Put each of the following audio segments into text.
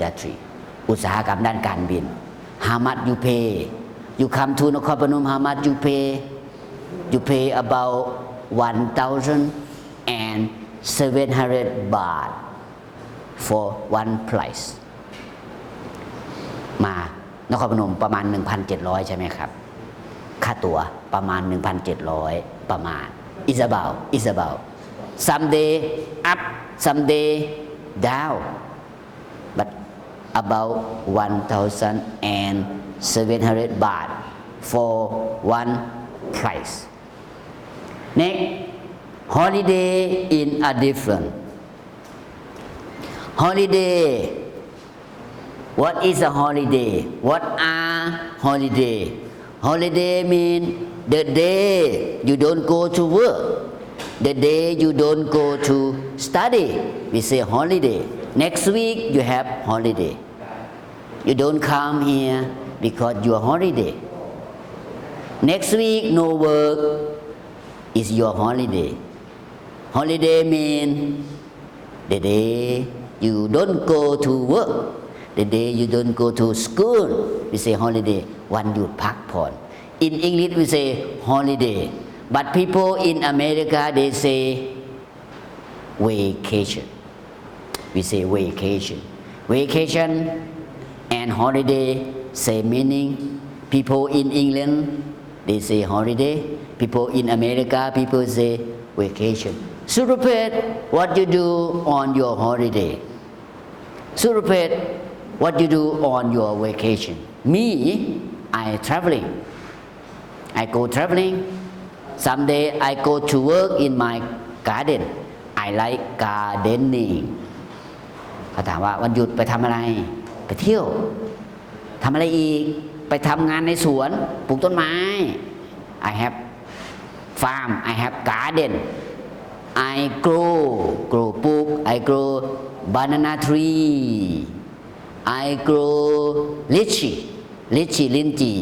industry อุตสาหกรรมด้านการบิน how much you pay you come to นครพนม how much you pay you pay about 1,700 baht for one price มานครพนมประมาณ 1,700 ใช่ไหมครับ ค่าตั๋วประมาณ 1,700 ประมาณ is about is about someday up someday down about 1,700 baht for one price. Next holiday in a different. Holiday. What is a holiday? What are holiday? Holiday mean the day you don't go to work the day you don't go to study. We say holiday. Next week you have holiday you don't come here because your holiday. Next week, no work is your holiday. Holiday means the day you don't go to work, the day you don't go to school. We say holiday, one you park pon. In English, we say holiday. But people in America, they say vacation. We say vacation. Vacation and holiday same meaning people in England they say holiday people in America people say vacation Surupet what you do on your holiday Surupet what you do on your vacation me I traveling I go traveling someday I go to work in my garden I like gardening เขาถามว่าวันหยุดไปทำอะไร ไปเที่ยวทำอะไรอีก ไปทำงานในสวน ปลูกต้นไม้ I have farm I have garden I grow grow ปลูก I grow banana tree I grow lychee lychee ลิ้นจี่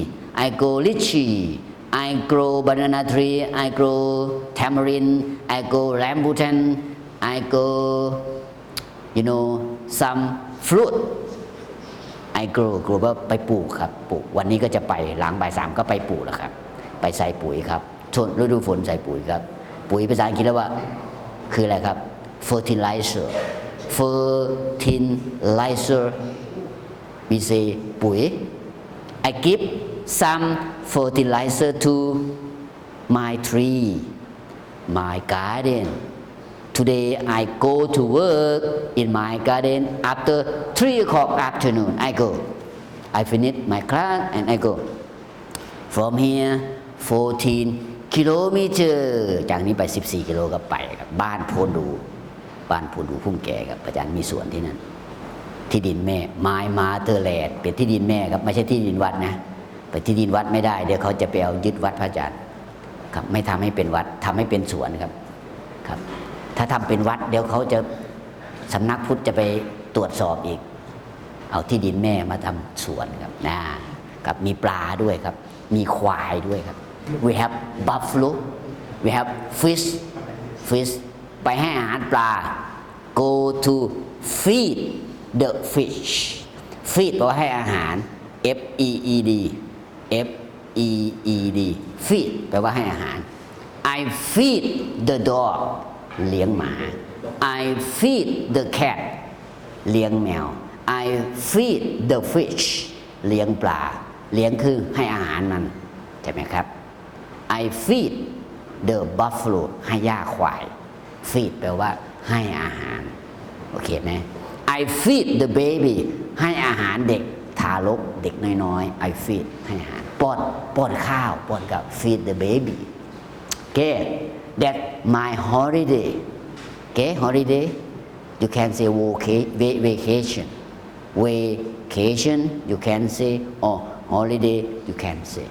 I grow lychee I grow banana tree I grow tamarind I grow rambutan I grow you know some fruit I grow grow ว่าไปปลูกครับปลูกวันนี้ก็จะไปหลังบ่ายสามก็ไปปลูกแล้วครับ ไปใส่ปุ๋ยครับช่วงฤดูฝนใส่ปุ๋ยครับ ปุ๋ยภาษาอังกฤษเรียกว่าคืออะไรครับ fertilizer fertilizer we say ปุ๋ย I give some fertilizer to my tree my garden today I go to work in my garden after 3 o'clock afternoon I go I finish my class and I go from here 14 kilometer จากนี้ไป 14 กิโลก็ไปครับบ้านโพนดู บ้านโพนดูพุ่งแก่ครับอาจารย์มีสวนที่นั่น ที่ดินแม่ไม้มาเตอร์แลดเป็นที่ดินแม่ครับไม่ใช่ที่ดินวัดนะไปที่ดินวัดไม่ได้เดี๋ยวเขาจะไปเอายึดวัดพระอาจารย์ครับไม่ทำให้เป็นวัดทำให้เป็นสวนครับครับ ถ้าทำเป็นวัด เดี๋ยวเขาจะสำนักพุทธจะไปตรวจสอบอีก เอาที่ดินแม่มาทำสวนครับนะกับมีปลาด้วยครับ มีควายด้วยครับ we have buffalo we have fish fish ไปให้อาหารปลา go to feed the fish feed แปลว่าให้อาหาร F E E D F E E D feed แปลว่าให้อาหาร I feed the dog เลี้ยงหมา I feed the cat เลี้ยงแมว I feed the fish เลี้ยงปลา เลี้ยงคือให้อาหารมัน ใช่ไหมครับ I feed the buffalo ให้หญ้าควาย feed แปลว่าให้อาหาร โอเคไหม I feed the baby ให้อาหารเด็กทารกเด็กน้อยๆ I feed ให้อาหารป้อนป้อนข้าวป้อนกับ feed the baby okay that my holiday. Okay holiday you can say vaca- vacation. Vacation you can say or holiday you can say.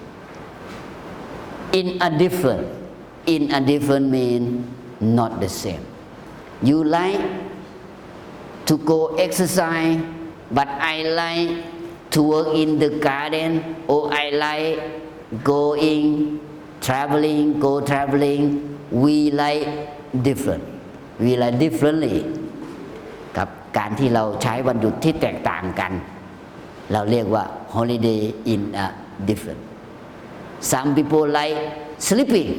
In a different in a different mean not the same. You like to go exercise but I like to work in the garden or I like going traveling go traveling we like different we like differently ครับ การที่เราใช้วันหยุดที่แตกต่างกัน เราเรียกว่า holiday in a different some people like sleeping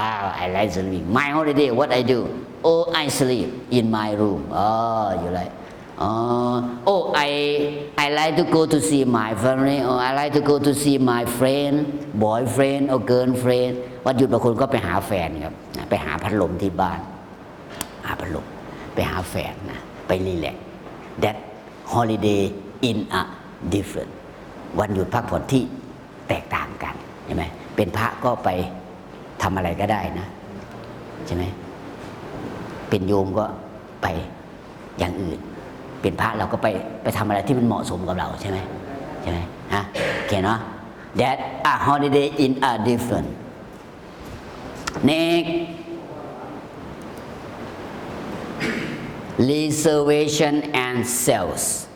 ah I like sleeping my holiday what I do oh I sleep in my room oh you like oh oh I I like to go to see my family or I like to go to see my friend boyfriend or girlfriend วันหยุดบางคนก็ไปหาแฟนครับ ไปหาพัดลมที่บ้าน หาพัดลม ไปหาแฟนนะ ไปรีแลกซ์ that holiday in a different วันหยุดพักผ่อนที่แตกต่างกันใช่ไหมเป็นพระก็ไปทำอะไรก็ได้นะ ใช่ไหม เป็นโยมก็ไปอย่างอื่น เป็นพระเราก็ไปไปทำอะไรที่มันเหมาะสมกับเราใช่ไหมใช่ไหมฮะโอเคเนาะ that a holiday in a different next reservation and sales.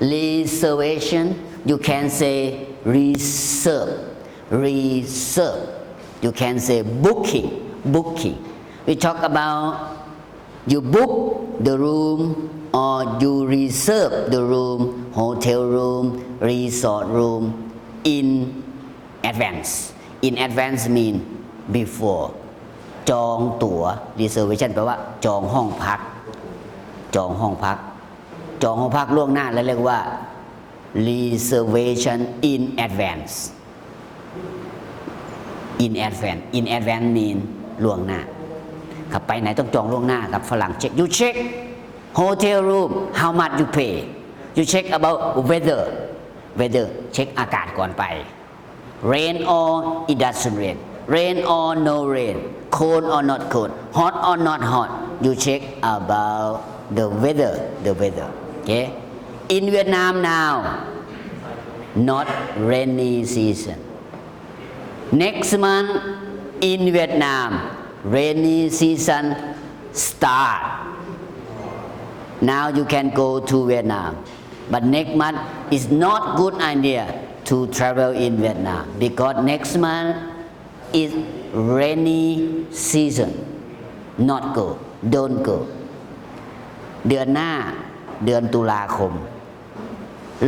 Reservation, you can say reserve. Reserve. You can say booking. Booking. We talk about you book the room or you reserve the room, hotel room, resort room in advance. In advance mean before. จองตั๋ว reservation แปลว่าจองห้องพัก จองห้องพัก จองห้องพักล่วงหน้าแล้วเรียกว่า reservation in advance in advance in advance mean ล่วงหน้าครับไปไหนต้องจองล่วงหน้ากับฝรั่งเช็ค you check hotel room how much you pay you check about weather weather เช็คอากาศก่อนไป rain or it doesn't rain rain or no rain cold or not cold hot or not hot you check about the weather the weather okay in Vietnam now not rainy season next month in Vietnam rainy season start Now you can go to Vietnam but next month is not good idea to travel in Vietnam because next month is rainy season not go don't go เดือนหน้าเดือนตุลาคม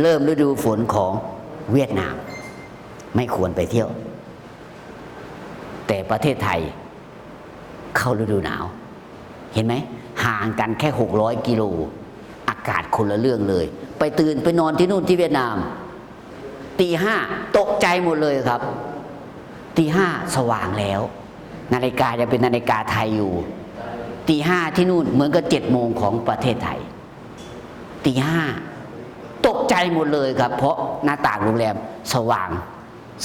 เริ่มฤดูฝนของเวียดนาม ไม่ควรไปเที่ยว แต่ประเทศไทยเข้าฤดูหนาว เห็นไหม ห่างกันแค่ 600 กิโล อากาศคนละเรื่องเลย ไปตื่นไปนอนที่นู่นที่เวียดนามตีห้าตกใจหมดเลยครับตีห้าสว่างแล้ว นาฬิกาจะเป็นนาฬิกาไทยอยู่ตีห้าที่นู่นเหมือนกับเจ็ดโมงของประเทศไทยตีห้าตกใจหมดเลยครับ เพราะหน้าต่างโรงแรมสว่าง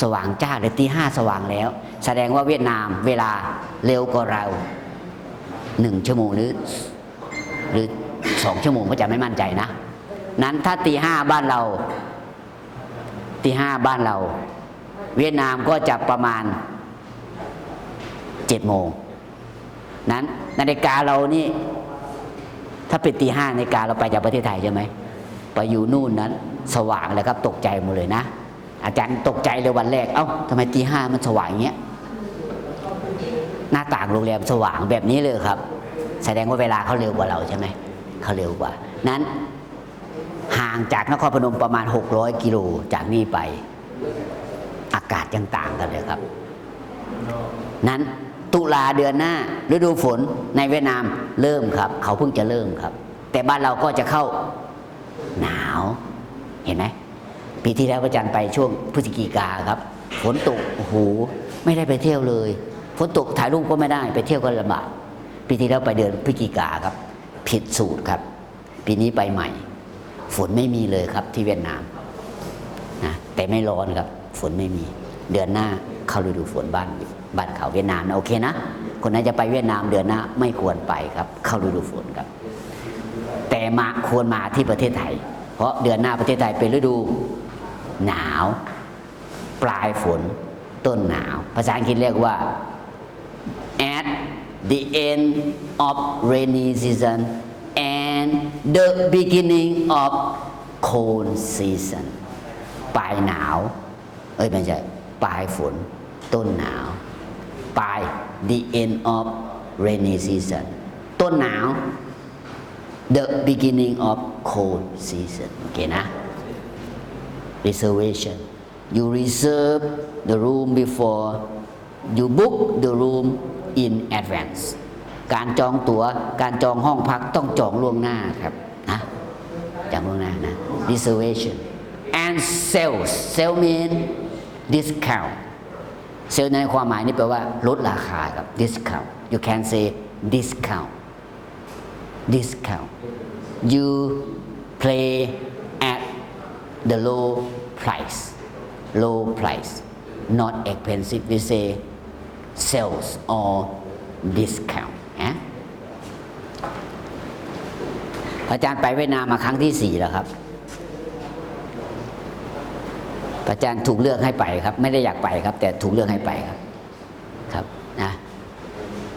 สว่างจ้าเลยตีห้าสว่างแล้ว แสดงว่าเวียดนามเวลาเร็วกว่าเรา หนึ่งชั่วโมงหรือหรือสองชั่วโมงก็จะไม่มั่นใจนะ นั้นถ้าตีห้าบ้านเราตีห้าบ้านเรา เวียดนามก็จะประมาณเจ็ดโมงนั้นนาฬิกาเรานี่ ถ้าเป็นตีห้านาฬิกาเราไปจากประเทศไทยใช่ไหมไปอยู่นู่นนั้น สว่างเลยครับตกใจหมดเลยนะ อาจารย์ตกใจเลยวันแรกเอ้าทำไมตีห้ามันสว่างอย่างเงี้ย หน้าต่างโรงแรมสว่างแบบนี้เลยครับ แสดงว่าเวลาเขาเร็วกว่าเราใช่ไหมเขาเร็วกว่า นั้นห่างจากนครพนมประมาณ 600 กิโลจากนี่ไป อากาศยังต่างกันเลยครับ นั้นตุลาเดือนหน้าฤดูฝนในเวียดนามเริ่มครับ เขาเพิ่งจะเริ่มครับ แต่บ้านเราก็จะเข้าหนาวเห็นไหมปีที่แล้วพระอาจารย์ไปช่วงพฤศจิกาครับฝนตกโอ้โหไม่ได้ไปเที่ยวเลย ฝนตกถ่ายรูปก็ไม่ได้ ไปเที่ยวก็ลำบากปีที่แล้วไปเดือนพฤศจิกาครับ ผิดสูตรครับ ปีนี้ไปใหม่ ฝนไม่มีเลยครับที่เวียดนามนะแต่ไม่ร้อนครับ ฝนไม่มี เดือนหน้าเข้าฤดูฝนบ้านบ้านเขาเวียดนามนะโอเคนะคนไหนจะไปเวียดนามเดือนหน้าไม่ควรไปครับ เข้าฤดูฝนครับ แต่มาควรมาที่ประเทศไทย เพราะเดือนหน้าประเทศไทยเป็นฤดูหนาว ปลายฝนต้นหนาว ภาษาอังกฤษเรียกว่า at the end of rainy season and the beginning of cold season ปลายหนาว เอ้ยไม่ใช่ ปลายฝน ต้นหนาว ปลาย the end of rainy season ต้นหนาว the beginning of cold season โอเคนะ reservation you reserve the room before you book the room in advance การจองตัว๋ว การจองห้องพักต้องจองล่วงหน้าครับนะจองล่วงหน้านะ reservation and sales sale mean discount เซลในความหมายนี่แปลว่าลดราคาครับ discount you can say discount discount you play at the low price low price not expensive we say sales or discount นะอาจารย์ไปเวียดนามมาครั้งที่สี่แล้วครับ อาจารย์ถูกเลือกให้ไปครับ ไม่ได้อยากไปครับ แต่ถูกเลือกให้ไปครับ ครับนะ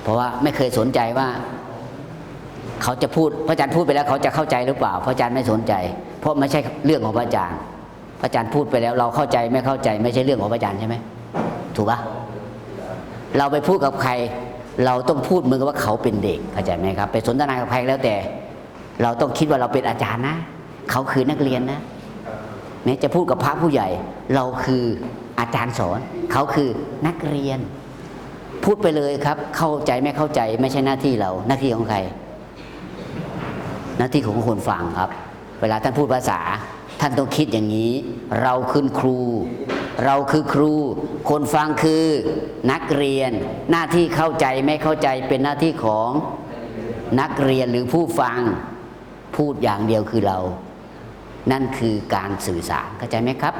เพราะว่าไม่เคยสนใจว่า เขาจะพูด พระอาจารย์พูดไปแล้วเขาจะเข้าใจหรือเปล่า พระอาจารย์ไม่สนใจ เพราะไม่ใช่เรื่องของพระอาจารย์ พระอาจารย์พูดไปแล้ว เราเข้าใจไม่เข้าใจ ไม่ใช่เรื่องของพระอาจารย์ใช่ไหม ถูกปะ เราไปพูดกับใคร เราต้องพูดเหมือนกับว่าเขาเป็นเด็กเข้าใจไหมครับ ไปสนทนากับใครแล้วแต่ เราต้องคิดว่าเราเป็นอาจารย์นะ เขาคือนักเรียนนะแม้จะพูดกับพระผู้ใหญ่ เราคืออาจารย์สอน เขาคือนักเรียน พูดไปเลยครับ เข้าใจไม่เข้าใจไม่ใช่หน้าที่เรา หน้าที่ของใคร หน้าที่ของคนฟังครับ เวลาท่านพูดภาษา ท่านต้องคิดอย่างนี้ เราคือครู เราคือครู คนฟังคือนักเรียน หน้าที่เข้าใจไม่เข้าใจเป็นหน้าที่ของนักเรียนหรือผู้ฟังพูดอย่างเดียวคือเรา นั่นคือการสื่อสารเข้าใจไหมครับ